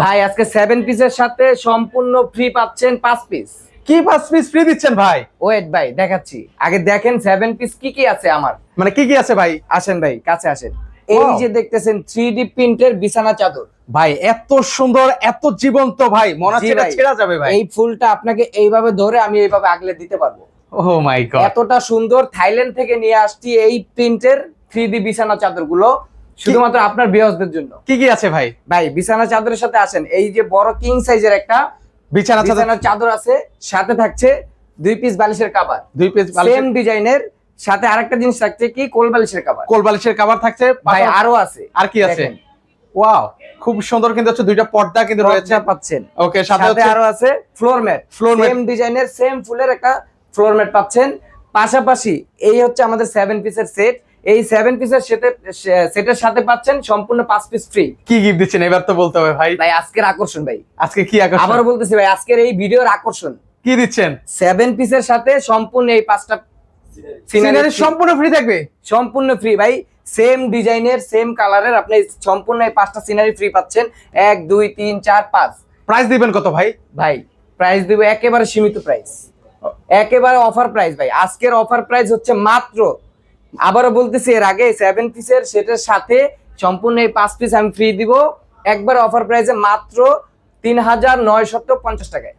ভাই আজকে সেভেন পিসের সাথে সম্পূর্ণ ফ্রি পাচ্ছেন পাঁচ পিস কি পাঁচ পিস ফ্রি দিচ্ছেন ভাই? ওয়েট ভাই দেখাচ্ছি। আগে দেখেন সেভেন পিস কি কি আছে আমার। মানে কি কি আছে ভাই? আসেন ভাই কাছে আসেন। এই যে দেখতেছেন থ্রি ডি প্রিন্টের বিছানা চাদর। ভাই এত সুন্দর এত জীবন্ত ভাই মনে হচ্ছে। ছেড়া যাবে ভাই। এই ফুলটা আপনাকে এইভাবে ধরে আমি এইভাবে আগলে দিতে পারব। ও মাই গড এতটা সুন্দর থাইল্যান্ড থেকে নিয়ে আসছি এই প্রিন্টের থ্রি ডি বিছানা চাদরগুলো শুধুমাত্র আপনার বৃহস্পতির জন্য। কি কি আছে ভাই? ভাই বিছানা চাদরের সাথে আসেন এই যে বড় কিং সাইজের একটা বিছানা চাদর। চাদর আছে সাথে থাকছে দুই পিস বালিশের কাবার দুই পিস সেম ডিজাইনের সাথে আরেকটা জিনিস থাকছে কি কোল বালিশের কাবার কোল বালিশের কভার থাকছে ভাই আরও আছে। আর কি আছে? ওয়াও খুব সুন্দর কিন্তু হচ্ছে দুইটা পর্দা কিন্তু রয়েছে। পাচ্ছেন। ওকে সাথে আরও আছে floor mat floor mat। Same ডিজাইনের সেম ফুলের একটা ফ্লোর ম্যাট পাচ্ছেন। পাশাপাশি এই হচ্ছে আমাদের সেভেন পিসের সেট এই সেভেন পিসের সেটে সেটের সাথে পাচ্ছেন সম্পূর্ণ পাঁচ পিস ফ্রি কি গিফট দিচ্ছেন? এবার তো বলতে হবে ভাই। ভাই আজকের আকর্ষণ ভাই। আজকে কি আকর্ষণ? আবারও বলতেছি ভাই আজকের এই ভিডিওর আকর্ষণ। কি দিচ্ছেন? সেভেন পিসের সাথে সম্পূর্ণ এই পাঁচটা সিনারি সিনারি সম্পূর্ণ ফ্রি থাকবে? সম্পূর্ণ ফ্রি ভাই সেম ডিজাইনের সেম কালারের আপনি সম্পূর্ণ এই পাঁচটা সিনারি ফ্রি পাচ্ছেন। এক দুই তিন চার পাঁচ। প্রাইস দিবেন কত ভাই? ভাই প্রাইস দিব একেবারে সীমিত প্রাইস একেবারে অফার প্রাইস ভাই। আজকের অফার প্রাইস হচ্ছে মাত্র আবারও বলতেছি, এর আগে সেভেন পিসের সেটার সাথে সম্পূর্ণ এই পাঁচ পিস আমি ফ্রি দিব। একবার অফার প্রাইসে মাত্র তিন হাজার নয়শত পঞ্চাশ টাকায়।